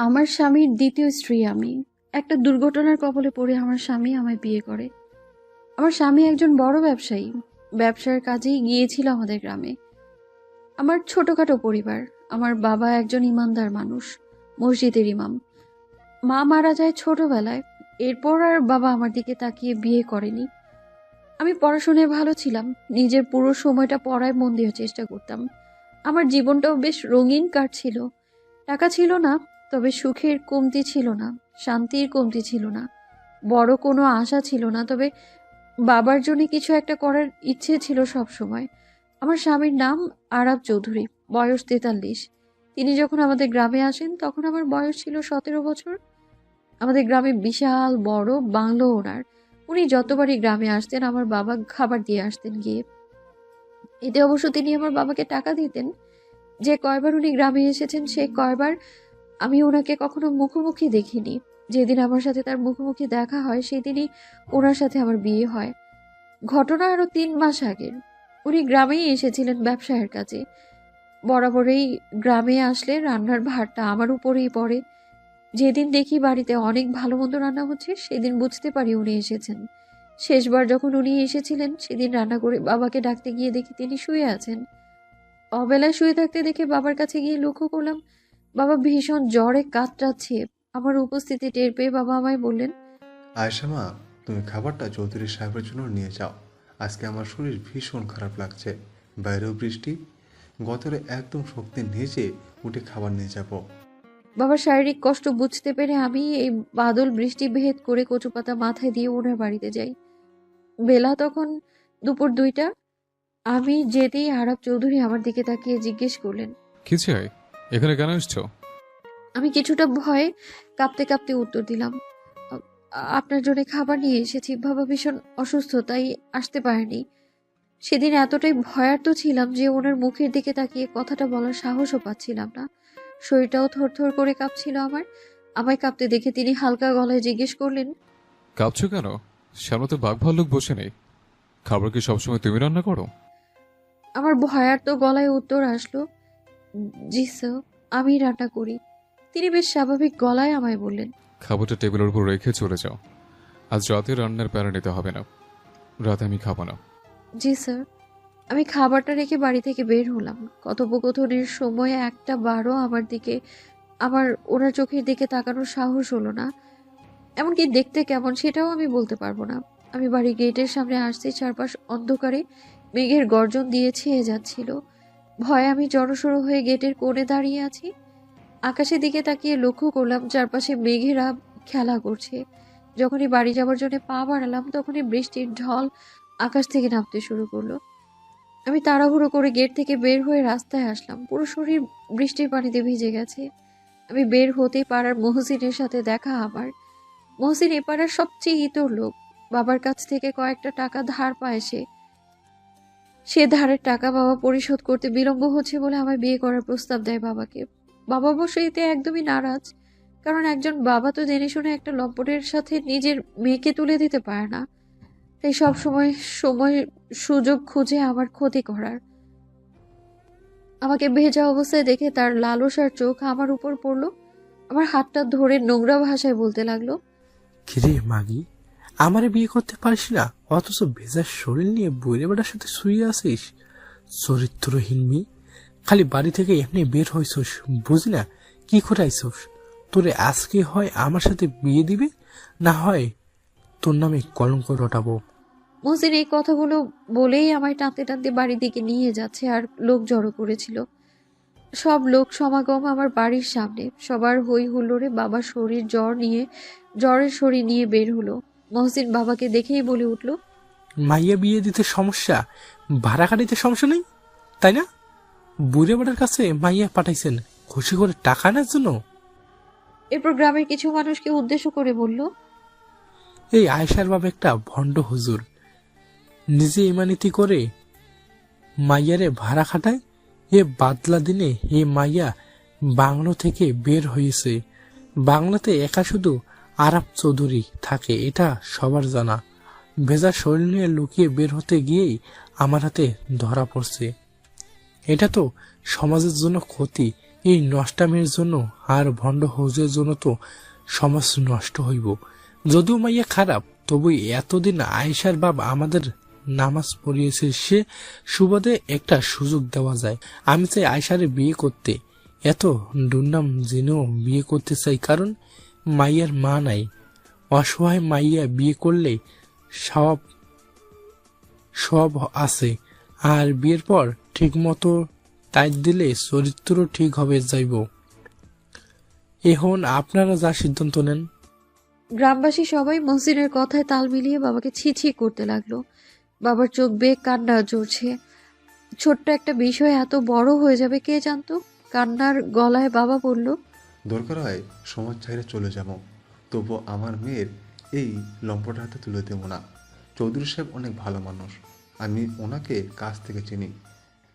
আমার স্বামীর দ্বিতীয় স্ত্রী আমি। একটা দুর্ঘটনার কবলে পড়ে আমার স্বামী আমায় বিয়ে করে। আমার স্বামী একজন বড় ব্যবসায়ী। ব্যবসার কাজেই গিয়েছিল আমাদের গ্রামে। আমার ছোটখাটো পরিবার। আমার বাবা একজন ইমানদার মানুষ, মসজিদের ইমাম। মা মারা যায় ছোটবেলায়। এরপর আর বাবা আমার দিকে তাকিয়ে বিয়ে করেনি। আমি পড়াশোনায় ভালো ছিলাম। নিজের পুরো সময়টা পড়ায় মন দেওয়ার চেষ্টা করতাম। আমার জীবনটাও বেশ রঙিন কাটছিল টাকা ছিল না তবে সুখের কমতি ছিল না, শান্তির কমতি ছিল না। বড় কোনো আশা ছিল না, তবে বাবার জন্য কিছু একটা করার ইচ্ছে ছিল সব সময় আমার স্বামীর নাম আরাব চৌধুরী, বয়স তেতাল্লিশ। তিনি যখন আমাদের গ্রামে আসেন, তখন আমার বয়স ছিল সতেরো বছর। আমাদের গ্রামে বিশাল, বড় বাংলো ওনার। উনি যতবারই গ্রামে আসতেন, আমার বাবা খাবার দিয়ে আসতেন গিয়ে। এতে অবশ্য তিনি আমার বাবাকে টাকা দিতেন। যে কয়বার উনি গ্রামে এসেছেন, সে কয়বার আমি ওনাকে কখনো মুখোমুখি দেখিনি। যেদিন আমার সাথে তার মুখোমুখি দেখা হয়, সেদিনই ওনার সাথে আমার বিয়ে হয়। ঘটনা আরও তিন মাস আগের। উনি গ্রামেই এসেছিলেন ব্যবসায়ের কাজে। বরাবরই গ্রামে আসলে রান্নার ভারটা আমার উপরেই পড়ে। যেদিন দেখি বাড়িতে অনেক ভালো মন্দ রান্না হচ্ছে, সেদিন বুঝতে পারি উনি এসেছেন। শেষবার যখন উনি এসেছিলেন, সেদিন রান্না করে বাবাকে ডাকতে গিয়ে দেখি তিনি শুয়ে আছেন। অবেলায় শুয়ে থাকতে দেখে বাবার কাছে গিয়ে লক্ষ্য করলাম বাবা ভীষণ জ্বরে কাতরাচ্ছে। আমার উপস্থিতি টের পেয়ে বাবা আমায় বললেন আয়েশা মা তুমি খাবারটা চৌধুরী সাহেবের জন্য নিয়ে যাও। আজকে আমার শরীর ভীষণ খারাপ লাগছে। বাইরেও বৃষ্টি। গতরে একদম শক্তি নিজে উঠে খাবার নিয়ে যাব। বাবার শারীরিক কষ্ট বুঝতে পেরে আমি এই বাদল বৃষ্টি ভেদ করে কচুপাতা মাথায় দিয়ে ওনার বাড়িতে যাই। বেলা তখন দুপুর দুইটা। আমি যেতেই আরব চৌধুরী আমার দিকে তাকিয়ে জিজ্ঞেস করলেন কি চাই? এখানে কেন এসছো? আমি কিছুটা ভয়ে কাঁপতে কাঁপতে উত্তর দিলাম। আপনার জন্য খাবার নিয়ে এসেছি। বাবা ভীষণ অসুস্থ তাই আসতে পারেনি। সেদিন এতটাই ভয়ার্ত ছিলাম যে ওনার মুখের দিকে তাকিয়ে কথাটা বলার সাহসও পাচ্ছিলাম না। শরীরটাও থরথর করে কাঁপছিল আমার। আমায় কাঁপতে দেখে তিনি হালকা গলায় জিজ্ঞেস করলেন কাঁপছো কেন? সামনে তো বাঘ ভাল্লুক বসে নেই। খাবার কি সবসময় তুমি রান্না করো? আমার ভয়ার্ত গলায় উত্তর আসলো জি স্যার আমি রান্না করি। তিনি বেশ স্বাভাবিক গলায় আমায় বললেন খাবারটা টেবিলের উপর রেখে চলে যাও। আজ রাতে রান্নার প্যারা নিতে হবে না। রাতে আমি খাব না। জি স্যার আমি খাবারটা রেখে বাড়ি থেকে বের হলাম। কথোপকথনের সময় একটা বারও আমার দিকে আমার ওনার চোখের দিকে তাকানোর সাহস হলো না। এমনকি দেখতে কেমন সেটাও আমি বলতে পারব না। আমি বাড়ি গেটের সামনে আসতে চারপাশ অন্ধকারে মেঘের গর্জন দিয়ে ছেয়ে যাচ্ছিল। ভয়ে আমি জড়সড়ো হয়ে গেটের কোণে দাঁড়িয়ে আছি। আকাশের দিকে তাকিয়ে লক্ষ্য করলাম চারপাশে মেঘেরা খেলা করছে। যখনই বাড়ি যাওয়ার জন্য পা বাড়ালাম, তখনই বৃষ্টির ঢল আকাশ থেকে নামতে শুরু করল। আমি তাড়াহুড়ো করে গেট থেকে বের হয়ে রাস্তায় আসলাম। পুরো শরীর বৃষ্টির পানিতে ভিজে গেছে। আমি বের হতেই পাড়ার মহসিনের সাথে দেখা আমার মহসিন এ পাড়ার সবচেয়ে ইতর লোক। বাবার কাছ থেকে কয়েকটা টাকা ধার পায় সে। সে ধারের টাকা বাবা পরিশোধ করতে বিলম্ব হচ্ছে বলে আমায় বিয়ে করার প্রস্তাব দেয় বাবাকে। বাবা অবশ্য এতে একদমই নারাজ, কারণ একজন বাবা তো জেনে শুনে একটা লম্পটের সাথে নিজের মেয়েকে তুলে দিতে পারে না। তাই সব সময় সময়, সুযোগ খুঁজে আমার ক্ষতি করার। আমাকে ভেজা অবস্থায় দেখে তার লালসার চোখ আমার উপর পড়ল, আমার হাতটা ধরে নোংরা ভাষায় বলতে লাগল, কিরে মাগি আমারে বিয়ে করতে পারিস না? অথচ ভেজার শরীর নিয়ে বইরে বেটার সাথে শুয়ে আসিস চরিত্রহীন মেয়ে। খালি বাড়ি থেকে এমনি বের হইছস বুঝি না? কি করে আইসস তোরে আজকে হয় আমার সাথে বিয়ে দিবে, না হয় তোর নামে কলঙ্ক রটাবো? মহসিন এই কথাগুলো বলেই আমায় টানতে টানতে বাড়ির দিকে নিয়ে যাচ্ছে আর লোক জড়ো করেছিল। সব লোক সমাগম আমার বাড়ির সামনে। সবার হই হুল্লোড়ে বাবার শরীর জ্বর নিয়ে, জ্বরের শরীর নিয়ে বের হলো। মহসিন বাবাকে দেখেই বলে উঠল মাইয়া বিয়ে দিতে সমস্যা? ভাড়া কাটিতে সমস্যা নেই? তাই না? বুড়ে বেটার কাছে মাইয়া পাঠাইছেন। খুশি করে টাকা নেওয়ার জন্য? এরপর গ্রামের কিছু মানুষকে উদ্দেশ্য করে বলল এই আয়সার বাবা একটা ভণ্ড হুজুর। নিজে ইমানিতি করে মাইয়ারে ভাড়া খাটায় এ বাদলা দিনে এ মাইয়া বাংলো থেকে বের হয়েছে বাংলাতে একা শুধু আরাব চৌধুরী থাকে, এটা সবার জানা। ভেজা শরীর নিয়ে লুকিয়ে বের হতে গিয়েই আমার হাতে ধরা পড়ছে। এটা তো সমাজের জন্য ক্ষতি, এই নষ্টামের জন্য আর ভণ্ড হৌজের জন্য তো সমাজ নষ্ট হইব। যদিও মাইয়া খারাপ, তবু এতদিন আয়েশার বাপ আমাদের নামাজ পড়িয়েছে, সে সুবাদে একটা সুযোগ দেওয়া যায়। আমি চাই আয়েশারে বিয়ে করতে। এত দুর্নাম জেনেও বিয়ে করতে চাই, কারণ মাইয়ার মা নাই। অসহায় মাইয়া বিয়ে করলে সব সব আছে। আর বিয়ের পর ঠিকমতো টাইট দিলে চরিত্র ঠিক হবে যাইব। এখন আপনারা যা সিদ্ধান্ত নেন। গ্রামবাসী সবাই মহসিনের কথায় তাল মিলিয়ে বাবাকে ছি ছি করতে লাগল। বাবার চোখ বেয়ে কান্না ঝরছে ছোট্ট একটা বিষয় এত বড় হয়ে যাবে কে জানতো? কান্নার গলায় বাবা বলল দরকার হয় সমাজ ছাইরে চলে যাব। তবু আমার মেয়ের এই লম্পটার হাতে তুলে দেবো না। চৌধুরী সাহেব অনেক ভালো মানুষ। আমি ওনাকে কাছ থেকে চিনি।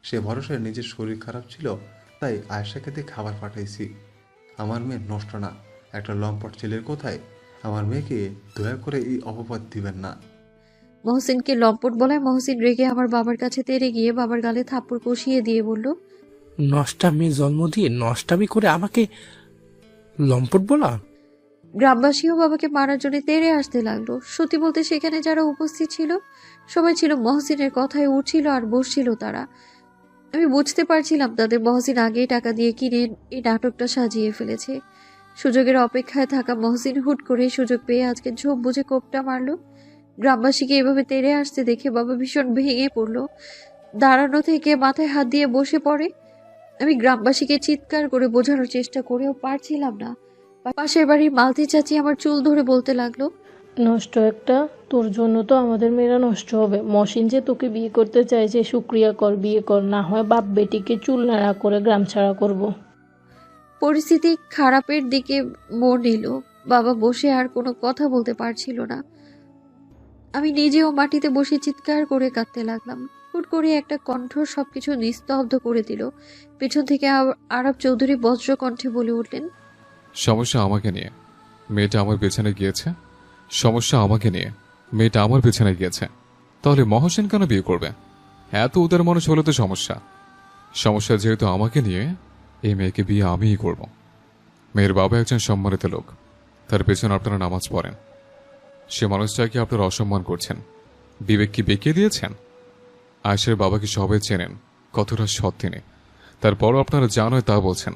সে ভরসায় নিজের শরীর খারাপ ছিল তাই আয়সাকে দিয়ে খাবার পাঠাইছি। আমার মেয়ে নষ্ট না। একটা লম্পট ছেলের কোথায় আমার মেয়েকে দয়া করে এই অপবাদ দিবেন না। মহসিনকে লম্পট বলায় মহসিন রেগে আমার বাবার কাছে তেড়ে গিয়ে বাবার গালে থাপ্পড় কষিয়ে দিয়ে বলল নষ্টা মেয়ে জন্ম দিয়ে নষ্টামি করে আমাকে লম্পট বলা গ্রামবাসীও বাবাকে মারার জন্য তেড়ে আসতে লাগল। সত্যি বলতে সেখানে যারা উপস্থিত ছিল, সবাই ছিল মহসিনের কথায় উঠছিল আর বসছিল তারা। আমি বুঝতে পারছিলাম তাদের মহসিন আগেই টাকা দিয়ে কিনে এই নাটকটা সাজিয়ে ফেলেছে। সুযোগের অপেক্ষায় থাকা মহসিন হুট করে সুযোগ পেয়ে আজকে ঝোপ বুঝে কোপটা মারলো। গ্রামবাসীকে এভাবে তেড়ে আসতে দেখে বাবা ভীষণ ভেঙে পড়ল। দাঁড়ানো থেকে মাথায় হাত দিয়ে বসে পড়ে। আমি গ্রামবাসীকে চিৎকার করে বোঝানোর চেষ্টা করেও পারছিলাম না। পাশের বাড়ির মালতি চাচি আমার চুল ধরে বলতে লাগল নষ্ট একটা তোর জন্য তো আমাদের মেয়েরা নষ্ট হবে। মসিন যে তোকে বিয়ে করতে চাইছে শুক্রিয়া কর বিয়ে কর না হয় বাপ বেটিকে চুল নাড়া করে গ্রাম ছাড়া করব। পরিস্থিতি খারাপের দিকে মোড় নিল। বাবা বসে আর কোনো কথা বলতে পারছিল না। আমি নিজেও মাটিতে বসে চিৎকার করে কাঁদতে লাগলাম। হুট করে একটা কণ্ঠ সবকিছু নিস্তব্ধ করে দিল। পেছন থেকে আরব চৌধুরী বজ্র কণ্ঠে বলে উঠলেন, সমস্যা আমাকে নিয়ে। মেয়েটা আমার পেছনে গিয়েছে। সমস্যা আমাকে নিয়ে। মেয়েটা আমার পেছনে গিয়েছে। তাহলে মহসেন কেন বিয়ে করবে? এত উদার মানুষ হলে তো সমস্যা। সমস্যা যেহেতু আমাকে নিয়ে, এই মেয়েকে বিয়ে আমিই করব। মেয়ের বাবা একজন সম্মানিত লোক। তার পেছনে আপনারা নামাজ পড়েন। সে মানুষটাকে আপনারা অসম্মান করছেন। বিবেক কি বেঁকিয়ে দিয়েছেন? আয়েশের বাবাকে সবাই চেনেন কতটা সৎ তিনি। তারপরও আপনারা জানোয় তা বলছেন।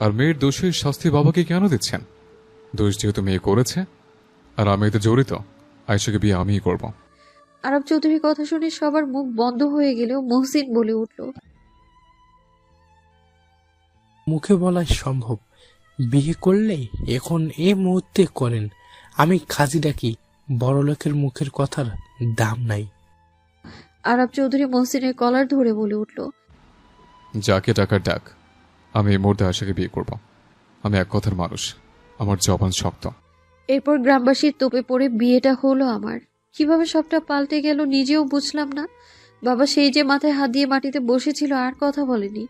আর মেয়ের দোষের শাস্তি বাবাকে কেন দিচ্ছেন? দোষ যেহেতু মেয়ে করেছে আর আমি এতে জড়িত আয়সাকে বিয়ে আমিই করব। আরব চৌধুরীর কথা শুনে সবার মুখ বন্ধ হয়ে গেলেও মহসিন বলে উঠল মুখে বলা সম্ভব। বিয়ে করলে এখন এ মুহূর্তে করেন। আমি খাজি ডাকি বড় লোকের মুখের কথার দাম নাই? আরব চৌধুরী মহসিনের কলার ধরে বলে উঠল যাকে টাকার ডাক আমি এই মুহূর্তে আয়সাকে বিয়ে করব। আমি এক কথার মানুষ আমার জবান শক্ত। এরপর গ্রামবাসীর তোপে পড়ে বিয়েটা হলো আমার। কীভাবে সবটা পাল্টে গেল নিজেও বুঝলাম না। বাবা সেই যে মাথায় হাত দিয়ে মাটিতে বসেছিল আর কথা বলেনি।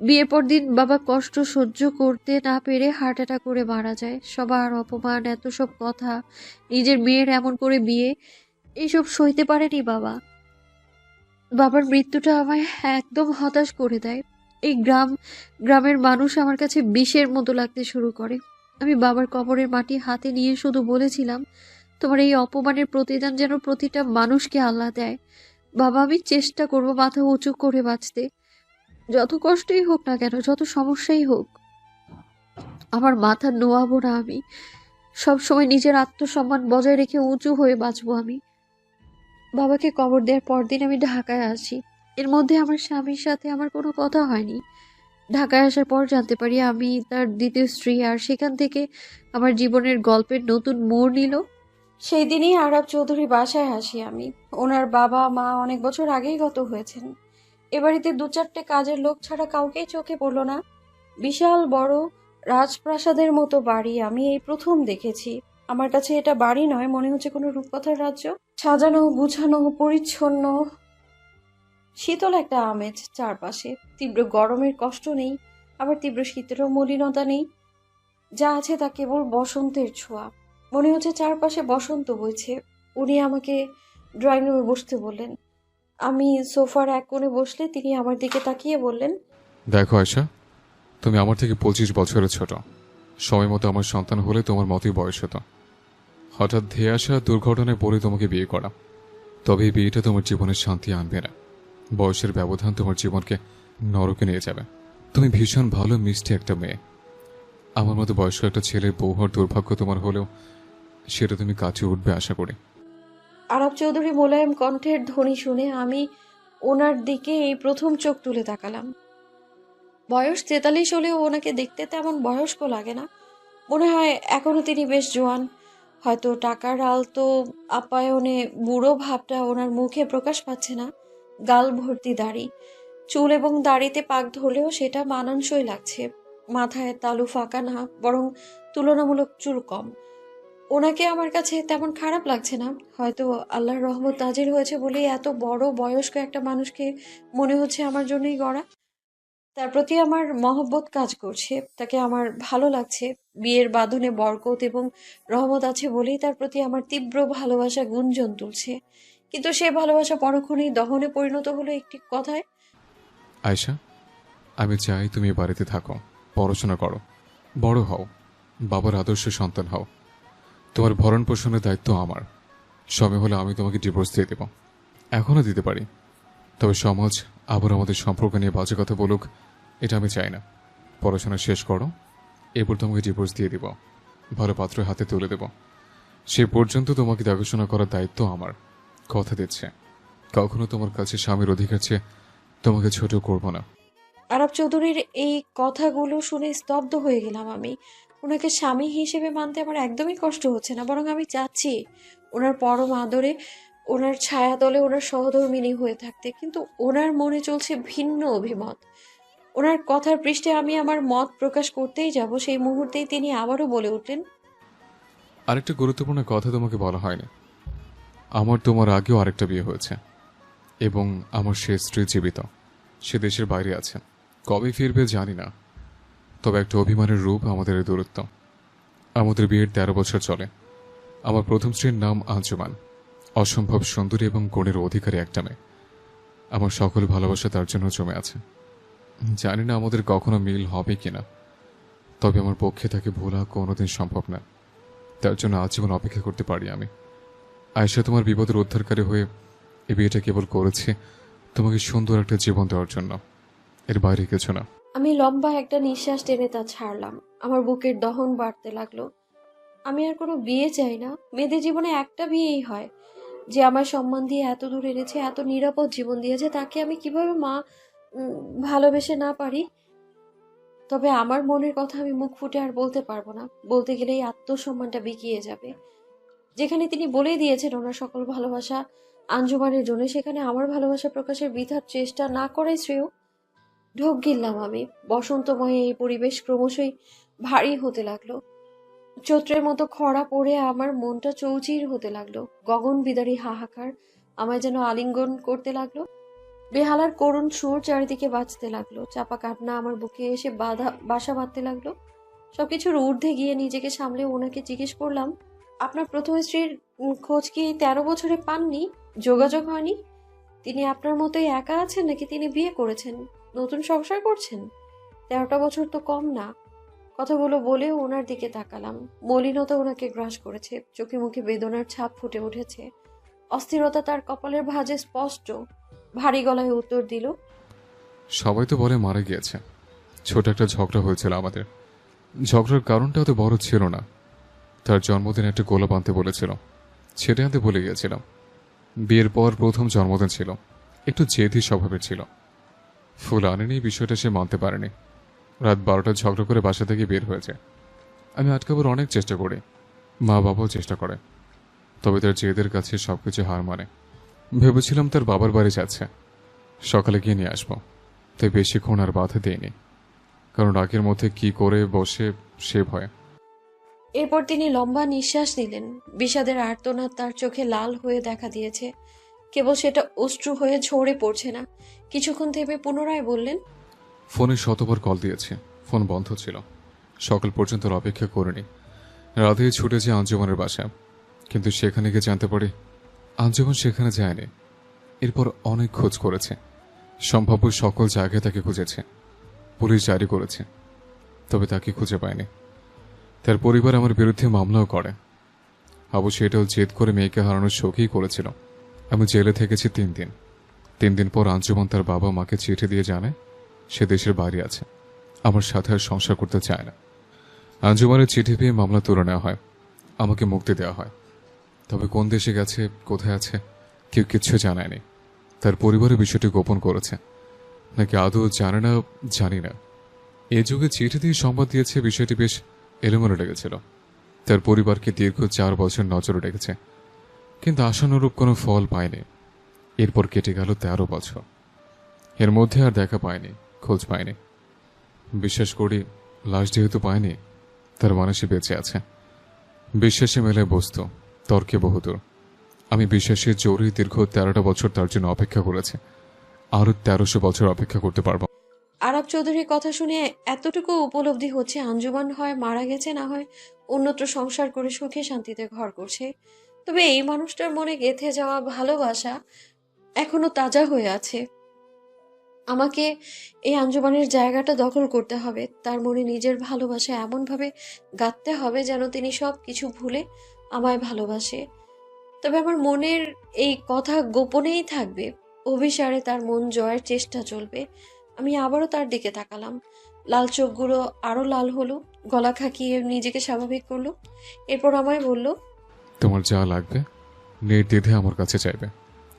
বিয়ের পর দিন বাবা কষ্ট সহ্য করতে না পেরে হার্ট অ্যাটাক করে মারা যায়। সবার অপমান এত সব কথা নিজের মেয়ের এমন করে বিয়ে এইসব সইতে পারেনি বাবা। বাবার মৃত্যুটা আমায় একদম হতাশ করে দেয়। এই গ্রাম, গ্রামের মানুষ আমার কাছে বিষের মতো লাগতে শুরু করে। আমি বাবার কবরের মাটি হাতে নিয়ে শুধু বলেছিলাম, তোমার এই অপমানের প্রতিদান যেন প্রতিটা মানুষকে আল্লাহ দেয়। বাবা, আমি চেষ্টা করব মাথা উঁচু করে বাঁচতে। যত কষ্টই হোক না কেন, যত সমস্যাই হোক, আমার মাথা নোয়াবো না আমি। সব সময় নিজের আত্মসম্মান বজায় রেখে উঁচু হয়ে বাঁচবো আমি। বাবাকে কবর দেওয়ার পরদিন আমি ঢাকায় আসি। এর মধ্যে আমার স্বামীর সাথে আমার কোনো কথা হয়নি। ঢাকায় আসার পর জানতে পারি আমি তার দ্বিতীয় স্ত্রী, আর সেখান থেকে আমার জীবনের গল্পের নতুন মোড় নিল। সেই দিনই আরব চৌধুরী বাসায় আসি আমি। ওনার বাবা, মা অনেক বছর আগেই গত হয়েছেন। এ বাড়িতে দু চারটে কাজের লোক ছাড়া কাউকেই চোখে পড়ল না। বিশাল, বড় রাজপ্রাসাদের মতো বাড়ি আমি এই প্রথম দেখেছি। আমার কাছে এটা বাড়ি নয়, মনে হচ্ছে কোনো রূপকথার রাজ্য। সাজানো, গুছানো, পরিচ্ছন্ন। শীতল একটা আমেজ চারপাশে। তীব্র গরমের কষ্ট নেই, আবার তীব্র শীতেরও মলিনতা নেই। যা আছে তা কেবল বসন্তের ছোঁয়া। মনে হচ্ছে চারপাশে বসন্ত বইছে। উনি আমাকে ড্রয়িং রুমে বসতে বললেন। আমি সোফার এক কোণে বসলে তিনি আমার দিকে তাকিয়ে বললেন, দেখো আয়সা তুমি আমার থেকে পঁচিশ বছরের ছোট। সময় মতো আমার সন্তান হলে তোমার মতোই বয়স হতো। হঠাৎ ধেয়ে আসা দুর্ঘটনায় পড়ে তোমাকে বিয়ে করা। তবে এই বিয়েটা তোমার জীবনের শান্তি আনবে না। বয়সের ব্যবধান তোমার জীবনকে নরকে নিয়ে যাবে। তুমি ভীষণ ভালো, মিষ্টি একটা মেয়ে। আমার মতো বয়স্ক একটা ছেলের বউ হওয়ার দুর্ভাগ্য তোমার হলেও সেটা তুমি কাছে উঠবে আশা করি। আরব চৌধুরী মোলায়েম কণ্ঠের ধ্বনি শুনে আমি ওনার দিকে এই প্রথম চোখ তুলে তাকালাম। বয়স তেতাল্লিশ হলেও ওনাকে দেখতে তেমন বয়স্ক লাগে না। মনে হয় এখনও তিনি বেশ জোয়ান। হয়তো টাকার আলতো আপ্যায়নে বুড়ো ভাবটা ওনার মুখে প্রকাশ পাচ্ছে না। গাল ভর্তি দাড়ি। চুল এবং দাড়িতে পাক ধরলেও সেটা মানানসই লাগছে। মাথায় তালু ফাঁকা না, বরং তুলনামূলক চুল কম। ওনাকে আমার কাছে তেমন খারাপ লাগছে না। হয়তো আল্লাহর রহমত নাজির হয়েছে বলেই এত বড় বয়স্ক একটা মানুষকে মনে হচ্ছে আমার জন্যই গড়া। তার প্রতি আমার মহব্বত কাজ করছে, তাকে আমার ভালো লাগছে। বিয়ের বাঁধনে বরকত এবং রহমত আছে বলেই তার প্রতি আমার তীব্র ভালোবাসা গুঞ্জন তুলছে। কিন্তু সে ভালোবাসা পরক্ষণেই দহনে পরিণত হলো একটি কথায়। আয়শা, আমি চাই তুমি বাড়িতে থাকো, পড়াশোনা করো, বড় হও, বাবার আদর্শ সন্তান হও। তোমার ভরণ পোষণের দায়িত্ব আমার। সময় হলে আমি তোমাকে ডিভোর্স দিয়ে দেব। এখনও দিতে পারি। তবে সমাজ আবার আমাদের সম্পর্ক নিয়ে বাজে কথা বলুক এটা আমি চাই না। পড়াশোনা শেষ করো, এরপর তোমাকে ডিভোর্স দিয়ে দিব। ভালো পাত্র হাতে তুলে দেব। সে পর্যন্ত তোমাকে দেখাশোনা করার দায়িত্ব আমার, কথা দিচ্ছে। কখনো তোমার কাছে স্বামীর অধিকার চেয়ে তোমাকে ছোট করব না। আরব চৌধুরীর এই কথাগুলো শুনে স্তব্ধ হয়ে গেলাম আমি। ওনাকে স্বামী হিসেবে মানতে আমার একদমই কষ্ট হচ্ছে না, বরং আমি চাচ্ছি ওনার পরম আদরে, ওনার ছায়াতলে ওনার সহধর্মিনী হয়ে থাকতে। কিন্তু ওনার মনে চলছে ভিন্ন অভিমত। ওনার কথার পৃষ্ঠে আমি আমার মত প্রকাশ করতেই যাব, সেই মুহূর্তেই তিনি আবারও বলে উঠলেন, আরেকটা গুরুত্বপূর্ণ কথা তোমাকে বলা হয়নি। আমার তোমার আগেও আরেকটা বিয়ে হয়েছে, এবং আমার সে স্ত্রী জীবিত। সে দেশের বাইরে আছে। কবে ফিরবে জানি না। তবে একটা অভিমানের রূপ আমাদের এই দূরত্ব। আমাদের বিয়ের তেরো বছর চলে। আমার প্রথম স্ত্রীর নাম আঞ্জুমান। অসম্ভব সুন্দরী এবং গুণের অধিকারী একটা মেয়ে। আমার সকল ভালোবাসা তার জন্য জমে আছে। জানি না আমাদের কখনো মিল হবে কিনা। তবে আমার পক্ষে তাকে ভোলা কোনোদিন সম্ভব না। তার জন্য আজীবন অপেক্ষা করতে পারি আমি। আয়সা তোমার বিপদের উদ্ধারকারী হয়ে এই বিয়েটা কেবল করেছে তোমাকে সুন্দর একটা জীবন দেওয়ার জন্য। এর বাইরে কিছু না। আমি লম্বা একটা নিঃশ্বাস টেনে তা ছাড়লাম। আমার বুকের দহন বাড়তে লাগল। আমি আর কোনো বিয়ে চাই না। মেয়েদের জীবনে একটা বিয়েই হয়। যে আমার সম্মান দিয়ে এত দূর এনেছে, এত নিরাপদ জীবন দিয়েছে, তাকে আমি কীভাবে মা ভালোবেসে না পারি। তবে আমার মনের কথা আমি মুখ ফুটে আর বলতে পারব না। বলতে গেলে এই আত্মসম্মানটা বিকিয়ে যাবে। যেখানে তিনি বলেই দিয়েছেন, ওনার সকল ভালোবাসা আঞ্জুমানের জন্য। সেখানে আমার ভালোবাসা প্রকাশের বৃথার চেষ্টা না করাই শ্রেয়। ঢোক গিললাম আমি। বসন্তময় এই পরিবেশ ক্রমশই ভারী হতে লাগল। চৈত্রের মতো খরা পড়ে আমার মনটা চৌচির হতে লাগল। গগন বিদারী হাহাকার আমায় যেন আলিঙ্গন করতে লাগল। বেহালার করুণ সুর চারিদিকে বাঁচতে লাগল। চাপা কান্না আমার বুকে এসে বাধা, বাসা বাঁধতে লাগল। সবকিছুর ঊর্ধ্বে গিয়ে নিজেকে সামলে ওনাকে জিজ্ঞেস করলাম, আপনার প্রথম স্ত্রীর খোঁজ কি তেরো বছরে পাননি? যোগাযোগ হয়নি? তিনি আপনার মতোই একা আছেন নাকি তিনি বিয়ে করেছেন? নতুন সংসার করছেন? তেরোটা বছর তো কম না। কথাগুলো বলে ওনার দিকে তাকালাম। মলিনতা ওনাকে গ্রাস করেছে। চোখে মুখে বেদনার ছাপ ফুটে উঠেছে। অস্থিরতা তার কপালের ভাঁজে স্পষ্ট। ভারী গলায় উত্তর দিল, সবাই তো বলে মারা গিয়েছে। ছোট একটা ঝগড়া হয়েছিল আমাদের। ঝগড়ার কারণটা অত বড় ছিল না। তার জন্মদিন একটা গোলাপ আনতে বলেছিল। ছেড়ে আনতে বলে গিয়েছিলাম। বিয়ের পর প্রথম জন্মদিন ছিল। একটু জেদি স্বভাবের ছিল। ফুল আনেনি, বিষয়টা সে মানতে পারেনি। রাত বারোটা ঝগড়া করে বাসা থেকে বের হয়েছে। আমি আটকাবার অনেক চেষ্টা করি। মা বাবাও চেষ্টা করে। তবে তার জেদের কাছে সবকিছু হার মানে। ভেবেছিলাম তার বাবার বাড়ি যাচ্ছে। সকালে গিয়ে নিয়ে আসব। তাই বেশিক্ষণ আর বাধা দেয়নি কারণ রাগের মধ্যে কি করে বসে সে ভয়। এরপর তিনি লম্বা নিঃশ্বাস নিলেন। বিষাদের আর্তনাদ তার চোখে লাল হয়ে দেখা দিয়েছে। কেবল সেটা অশ্রু হয়ে ঝরে পড়ছে না। কিছুক্ষণ থেমে পুনরায় বললেন ফোনে শতবার কল দিয়েছে। ফোন বন্ধ ছিল। সকাল পর্যন্ত অপেক্ষা করিনি। রাধে ছুটে যে আঞ্জুমানের বাসা কিন্তু সেখানে গিয়ে জানতে পারি আঞ্জুমান সেখানে যায়নি, এরপর অনেক খোঁজ করেছে। সম্ভাব্য সকল জায়গায় তাকে খুঁজেছে। পুলিশ জারি করেছে, তবে তাকে খুঁজে পায়নি। তার পরিবার আমার বিরুদ্ধে মামলাও করে। অবশ্য এটাও জেদ করে মেয়েকে হারানোর শোকই করেছিল। আমি জেলে থেকেছি তিন দিন। তিন দিন পর আঞ্জুমান তার বাবা মাকে চিঠি দিয়ে জানায়, সে দেশের বাইরে আছে। আমার সাথে আর সংসার করতে চায় না। আঞ্জুমানের চিঠি পেয়ে মামলা তুলে নেওয়া হয়। আমাকে মুক্তি দেওয়া হয়। তবে কোন দেশে গেছে, কোথায় আছে, কেউ কিচ্ছু জানায়নি। তার পরিবারের বিষয়টি গোপন করেছে। নাকি আদৌ জানে না, জানি না। এ যুগে চিঠি দিয়ে সংবাদ দিয়েছে, বিষয়টি বেশ এলোমেলো লেগেছিল। তার পরিবারকে দীর্ঘ চার বছর নজরে রেখেছে। কিন্তু আশানুরূপ কোনো ফল পায়নি। এরপর কেটে গেল তেরো বছর। এর মধ্যে আর দেখা পায়নি, খোঁজ পায়নি। বিশ্বাস করি, লাশ যেহেতু পায়নি, তার মানে সে বেঁচে আছে। বিশ্বাসে মেলে বস্তু। তর্কে বহুদূর আমি বিশ্বাসের জোরেই দীর্ঘ তেরোটা বছর তার জন্য অপেক্ষা করেছে। আরও তেরোশো বছর অপেক্ষা করতে পারব। আরব চৌধুরীর কথা শুনে এতটুকু উপলব্ধি হচ্ছে আঞ্জুমান হয় মারা গেছে না হয় অন্যত্র সংসার করে সুখে শান্তিতে ঘর করছে। তবে এই মানুষটার মনে গেঁথে যাওয়া ভালোবাসা এখনও তাজা হয়ে আছে। আমাকে এই আঞ্জুমানের জায়গাটা দখল করতে হবে। তার মনে নিজের ভালোবাসা এমনভাবে গাঁথতে হবে যেন তিনি সব কিছু ভুলে আমায় ভালোবাসে। তবে আমার মনের এই কথা গোপনেই থাকবে। অভিসারে তার মন জয়ের চেষ্টা চলবে। আমি আবারও তার দিকে তাকালাম। লাল চোখগুলো আরও লাল হলো গলা খাকিয়ে নিজেকে স্বাভাবিক করল। এরপর আমায় বলল তোমার যা লাগবে নির্দ্বিধে আমার কাছে চাইবে।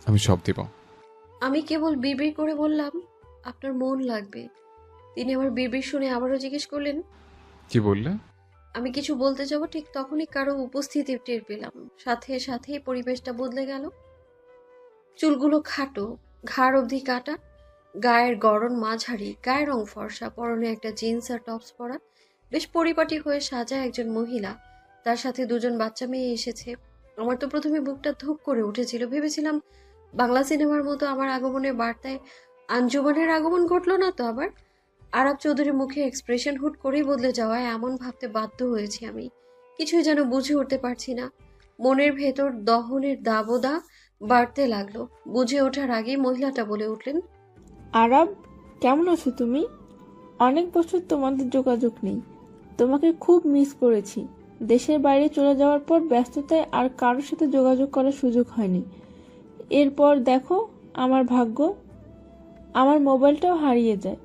আমি সব দিব। আমি কেবল বিড়বিড় করে বললাম আপনার মন লাগবে। তিনি আমার বিড়বিড় শুনে আবারও জিজ্ঞেস করলেন কি বললে? আমি কিছু বলতে যাব, ঠিক তখনই কারও উপস্থিতি টের পেলাম। সাথে সাথেই পরিবেশটা বদলে গেল। চুলগুলো খাটো, ঘাড় অবধি কাটা, গায়ের গরম মাঝারি, গায়ের রং ফর্সা, পরনে একটা জিন্স আর টপস পরা, বেশ পরিপাটি হয়ে সাজা একজন মহিলা। তার সাথে দুজন বাচ্চা মেয়ে এসেছে। আমার তো প্রথমে বুকটা ধুপ করে উঠেছিল। ভেবেছিলাম বাংলা সিনেমার মতো আমার আগমনের বার্তায় আঞ্জুমানের আগমন ঘটলো না তো আবার। আরব চৌধুরীর মুখে এক্সপ্রেশন হুট করেই বদলে যাওয়ায় এমন ভাবতে বাধ্য হয়েছি আমি। কিছুই যেন বুঝে উঠতে পারছি না। মনের ভেতর দহনের দাবদা বাড়তে লাগল। বুঝে ওঠার আগেই মহিলাটা বলে উঠলেন, আরব, কেমন আছো তুমি? অনেক বছর তোমাদের যোগাযোগ নেই। তোমাকে খুব মিস করেছি। দেশের বাইরে চলে যাওয়ার পর ব্যস্ততায় আর কারোর সাথে যোগাযোগ করার সুযোগ হয়নি। এরপর দেখো, আমার ভাগ্য, আমার মোবাইলটাও হারিয়ে যায়।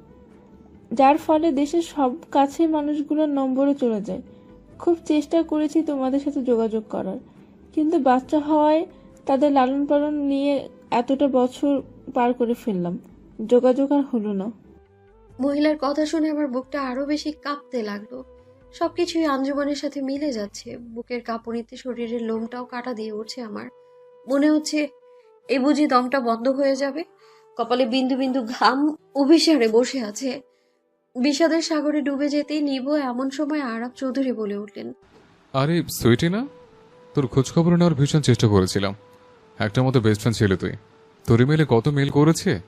যার ফলে দেশের সব কাছের মানুষগুলোর নম্বরও চলে যায়। খুব চেষ্টা করেছি তোমাদের সাথে যোগাযোগ করার। কিন্তু বাচ্চা হওয়ায় তাদের লালন পালন নিয়ে এতটা বছর পার করে ফেললাম। যোগাযোগ আর হলো না। মহিলার কথা শুনে আমার বুকটা আরও বেশি কাঁপতে লাগল। সবকিছুই আঞ্জুমানের সাথে মিলে যাচ্ছে। বুকের কাঁপুনিতে শরীরের লোমটাও কাটা দিয়ে উঠছে আমার। মনে হচ্ছে এ বুঝি দমটা বন্ধ হয়ে যাবে। কপালে বিন্দু বিন্দু ঘাম অভিসারে বসে আছে। বিষাদের সাগরে ডুবে যেতেই নিব এমন সময় আরব চৌধুরী বলে উঠলেন আরে সুইটি না তোর খোঁজখবর নেওয়ার ভীষণ চেষ্টা করেছিলাম। একটা মতো বেস্ট ফ্রেন্ড ছিল তুই। তোর মেলে কত মেল করেছে?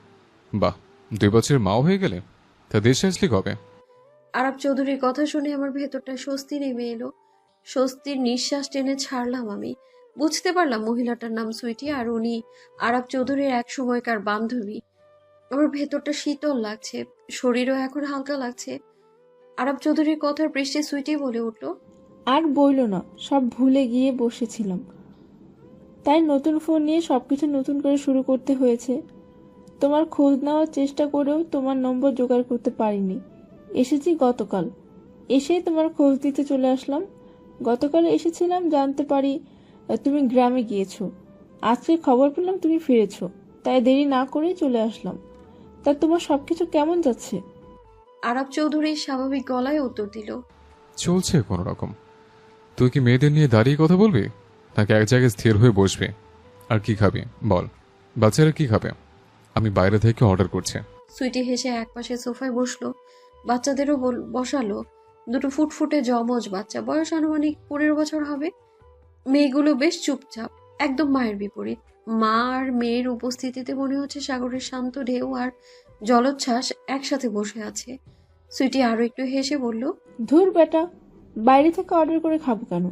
বাহ দুই বছরের মাও হয়ে গেলে। তা দেশে আসলি কবে? আরব চৌধুরীর কথা শুনে আমার ভেতরটা স্বস্তি নেমে এলো। স্বস্তির নিঃশ্বাস টেনে ছাড়লাম আমি। বুঝতে পারলাম মহিলাটার নাম সুইটি আর উনি আরব চৌধুরীর এক সময়কার বান্ধবী। আমার ভেতরটা শীতল লাগছে, শরীরও এখন হালকা লাগছে। আরব চৌধুরীর কথার পৃষ্ঠে সুইটি বলে উঠল, আর বইলো না, সব ভুলে গিয়ে বসেছিলাম। তাই নতুন ফোন নিয়ে সব কিছু নতুন করে শুরু করতে হয়েছে। তোমার খোঁজ নেওয়ার চেষ্টা করেও তোমার নম্বর জোগাড় করতে পারিনি। এসেছি গতকাল। এসেই তোমার খোঁজ দিতে চলে আসলাম। গতকাল এসেছিলাম জানতে পারি তুমি গ্রামে গিয়েছো। আজকে খবর পেলাম তুমি ফিরেছো। তাই দেরি না করেই চলে আসলাম। তা তোমার সবকিছু কেমন যাচ্ছে? আরব চৌধুরী স্বাভাবিক গলায় উত্তর দিল চলছে কোনো রকম তুই কি মেয়েদের নিয়ে দাঁড়িয়ে কথা বলবি? নাকি এক জায়গায় স্থির হয়ে বসবে? আর কি খাবে? বল। বাচ্চারা কি খাবে? আমি বাইরে থেকে অর্ডার করছি। সুইটি হেসে একপাশে সোফায় বসল। বাচ্চাদেরও বসালো। দুটো ফুটফুটে জমজ বাচ্চা। বয়স আনুমানিক পনেরো বছর হবে। মেয়েগুলো বেশ চুপচাপ একদম মায়ের বিপরীত। মা আর মেয়ের উপস্থিতিতে মনে হচ্ছে সাগরের শান্ত ঢেউ আর জলোচ্ছ্বাস একসাথে বসে আছে। সুইটি আরও একটু হেসে বলল ধুর বেটা বাইরে থেকে অর্ডার করে খাব কেন?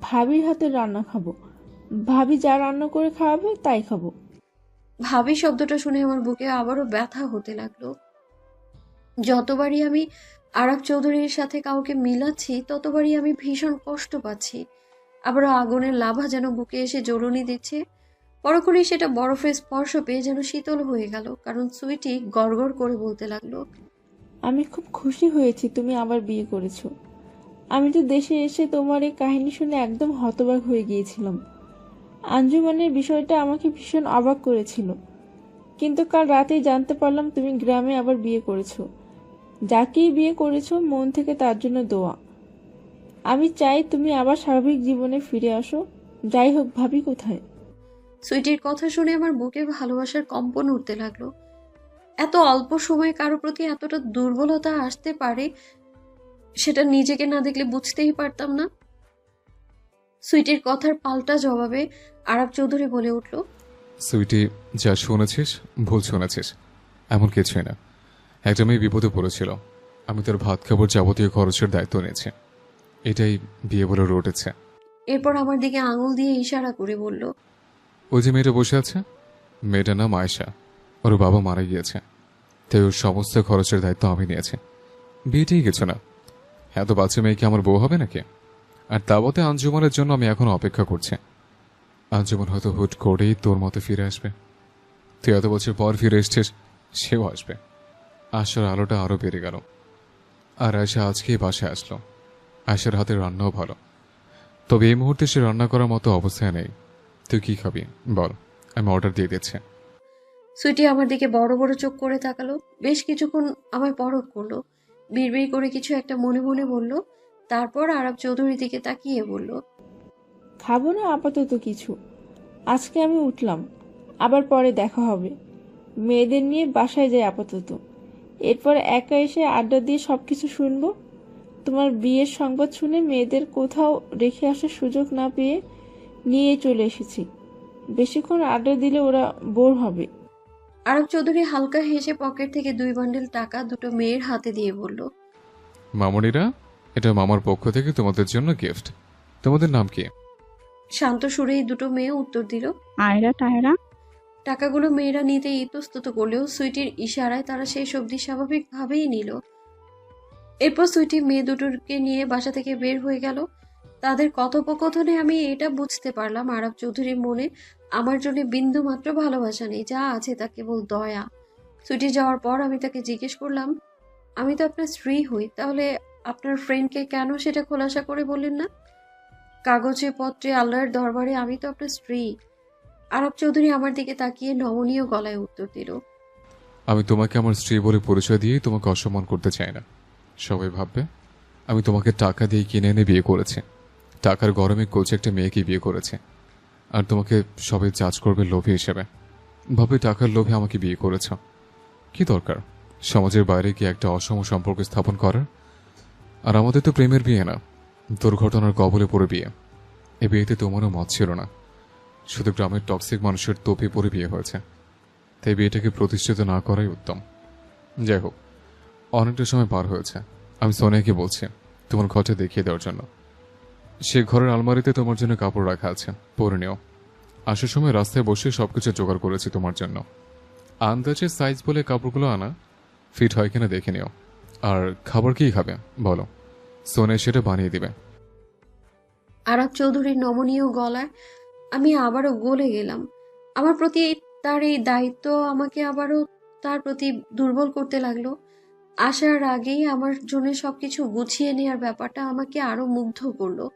ভাবির হাতে রান্না খাব। ভাবি যা রান্না করে খাওয়াবে তাই খাব। ভাবি শব্দটা শুনে আমার বুকে আবারও ব্যথা হতে লাগল। যতবারই আমি আরব চৌধুরীর সাথে কাউকে মিলাচ্ছি ততবারই আমি ভীষণ কষ্ট পাচ্ছি। আবারও আগুনের লাভা যেন বুকে এসে জ্বলনি দিচ্ছে। পরক্ষণেই সেটা বরফের স্পর্শ পেয়ে যেন শীতল হয়ে গেল, কারণ সুইটি গড়গড় করে বলতে লাগল, আমি খুব খুশি হয়েছি তুমি আবার বিয়ে করেছ। আমি তো দেশে এসে তোমার এই কাহিনী শুনে একদম হতবাক হয়ে গিয়েছিলাম। আঞ্জুমানের বিষয়টা আমাকে ভীষণ অবাক করেছিল। কিন্তু কাল রাতেই জানতে পারলাম তুমি গ্রামে আবার বিয়ে করেছ। যাকেই বিয়ে করেছ, মন থেকে তার জন্য দোয়া। আমি চাই তুমি আবার স্বাভাবিক জীবনে ফিরে আসো। যাই হোক, ভাবি কোথায়? সুইটির কথা শুনে আমার বুকে ভালোবাসার কম্পন উঠতে লাগল। এত অল্প সময়ে কারও প্রতি এতটা দুর্বলতা আসতে পারে সেটা নিজেকে না দেখলে বুঝতেই পারতাম না। সুইটির কথার পাল্টা জবাবে আরব চৌধুরী বলে উঠল সুইটি যা শুনেছিস ভুল শুনেছিস এমন কিছুই না। একটা মেয়ে বিপদে পড়েছিল। আমি তার ভাত খাবার যাবতীয় খরচের দায়িত্ব নিয়েছি। এটাই বিয়ে বলে রটেছে এরপর আমার দিকে আঙুল দিয়ে ইশারা করে বলল ওই যে মেয়েটা বসে আছে? মেয়েটার নাম আয়শা। ওর বাবা মারা গিয়েছে। তাই ওর সমস্ত খরচের দায়িত্ব আমি নিয়েছি। বিয়েটেই কিছু না। এত বাচ্চা মেয়েকে আমার বউ হবে নাকি? আর তাবতে আঞ্জুমানের জন্য আমি এখন অপেক্ষা করছি। আঞ্জুমান হয়তো হুট করেই তোর মতো ফিরে আসবে। তুই এত বছর পর ফিরে এসছিস, সেও আসবে। আশার আলোটা আরও বেড়ে গেল। আর আয়সা আজকেই বাসায় আসলো। আয়সার হাতে রান্নাও ভালো। তবে এই মুহূর্তে সে রান্না করার মতো অবস্থায় নেই। তুই কি খাবি? বল। আমি অর্ডার দিয়ে দিচ্ছি। সুইটি আমার দিকে বড় বড় চোখ করে তাকালো। বেশ কিছুক্ষণ আমায় পরখ করল। বিড়বিড় করে কিছু একটা মনে মনে বলল। তারপর আরব চৌধুরীর দিকে তাকিয়ে বলল খাব না আপাতত কিছু। আজকে আমি উঠলাম। আবার পরে দেখা হবে। মেয়েদের নিয়ে বাসায় যাই আপাতত। এরপর একা এসে আড্ডা দিয়ে সব কিছু শুনব? তোমার বিয়ের সংবাদ শুনে মেয়েদের কোথাও রেখে আসার সুযোগ না পেয়ে নিয়ে চলে এসেছি। বেশিক্ষণ আড্ডা দিলে ওরা বোর হবে। আরব চৌধুরী হালকা হেসে পকেট থেকে দুই বান্ডেল টাকা দুটো মেয়ের হাতে দিয়ে বলল মামনিরা এটা মামার পক্ষ থেকে তোমাদের জন্য গিফট তোমাদের নাম কি? শান্ত সুরেই দুটো মেয়ে উত্তর দিল আয়রা টায়রা টাকাগুলো মেয়েরা নিতে ইতস্তত করলেও সুইটির ইশারায় তারা সেই সবজি স্বাভাবিকভাবেই নিল। এরপর সুইটি মেয়ে দুটোকে নিয়ে বাসা থেকে বের হয়ে গেল। তাদের কথোপকথনে আমি এটা বুঝতে পারলাম আরব চৌধুরীর মনে আমার জন্য বিন্দু মাত্র ভালোবাসা নেই, যা আছে তা কেবল দয়া। সুইটি যাওয়ার পর আমি তাকে জিজ্ঞেস করলাম, আমি তো আপনার স্ত্রী হই, তাহলে আপনার ফ্রেন্ডকে কেন সেটা খোলাসা করে বললেন না? কাগজে, পত্রে, আল্লাহর দরবারে আমি তো আপনার স্ত্রী। আরব চৌধুরী আমার দিকে তাকিয়ে নমনীয় গলায় উত্তর দিল, আমি তোমাকে আমার স্ত্রী বলে পরিচয় দিয়েই তোমাকে অসম্মান করতে চাই না। সবাই ভাববে, আমি তোমাকে টাকা দিয়ে কিনে এনে বিয়ে করেছি। টাকার গরমে কোচ একটা মেয়েকে বিয়ে করেছে। আর তোমাকে সবাই জাজ করবে লোভী হিসেবে। ভাবে টাকার লোভে আমাকে বিয়ে করেছ। কি দরকার? সমাজের বাইরে কি একটা অসম সম্পর্ক স্থাপন করার? আর আমাদের তো প্রেমের বিয়ে না। দুর্ঘটনার কবলে পড়ে বিয়ে। এ বিয়েতে তোমারও মত ছিল না। শুধু গ্রামের টক্সিক মানুষের তোপে পড়ে বিয়ে হয়েছে। তাই বিয়েটাকে প্রতিষ্ঠিত না করাই উত্তম। যাই হোক, অনেকটা সময় পার হয়েছে। আমি সোনিয়াকে বলছি, তোমার ঘরটা দেখিয়ে দেওয়ার জন্য। সে ঘরের আলমারিতে তোমার জন্য কাপড় রাখা আছে। পরে নিও। আসার সময় রাস্তায় বসে সবকিছু জোগাড় করেছি তোমার জন্য। আন্দাজে সাইজ বলে কাপড়গুলো আনা। ফিট হয় কিনা দেখে নিও। আর খাবার কি খাবে? বলো। সোনিয়া সেটা বানিয়ে দিবে। আরব চৌধুরীর নমনীয় গলায় আমি আবারও গলে গেলাম। আমার প্রতি তার এই দায়িত্ব আমাকে আবারও তার প্রতি দুর্বল করতে লাগল। আসার আগেই আমার জন্য সবকিছু গুছিয়ে নেওয়ার ব্যাপারটা আমাকে আরও মুগ্ধ করল।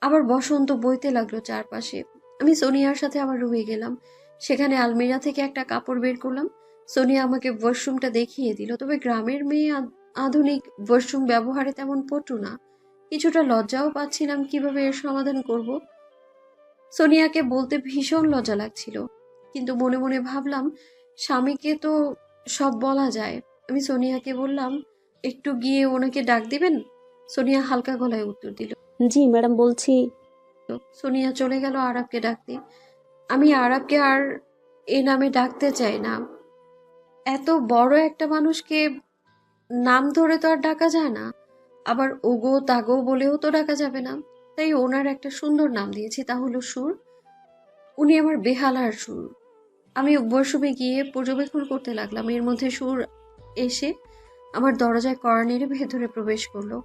আবার বসন্ত বইতে লাগল চারপাশে। আমি সোনিয়ার সাথে আবার রুমে গেলাম। সেখানে আলমিরা থেকে একটা কাপড় বের করলাম। সোনিয়া আমাকে ওয়াশরুমটা দেখিয়ে দিল। তবে গ্রামের মেয়ে আধুনিক ওয়াশরুম ব্যবহারে তেমন পটু না। কিছুটা লজ্জাও পাচ্ছিলাম কীভাবে এর সমাধান করব। সোনিয়াকে বলতে ভীষণ লজ্জা লাগছিল। কিন্তু মনে মনে ভাবলাম, স্বামীকে তো সব বলা যায়। আমি সোনিয়াকে বললাম, একটু গিয়ে ওনাকে ডাক দিবেন? সোনিয়া হালকা গলায় উত্তর দিল জি, ম্যাডাম বলছি। সোনিয়া চলে গেল আরবকে ডাকতে। আমি আরবকে আর এ নামে ডাকতে চাই না। এত বড় একটা মানুষকে নাম ধরে তো আর ডাকা যায় না। আবার ওগো তাগো বলেও তো ডাকা যাবে না। তাই ওনার একটা সুন্দর নাম দিয়েছি, তা হলো সুর। উনি আমার বেহালার সুর। আমি ওয়াশরুমে গিয়ে পর্যবেক্ষণ করতে লাগলাম। এর মধ্যে সুর এসে আমার দরজায় নেড়ে ভেতরে প্রবেশ করল।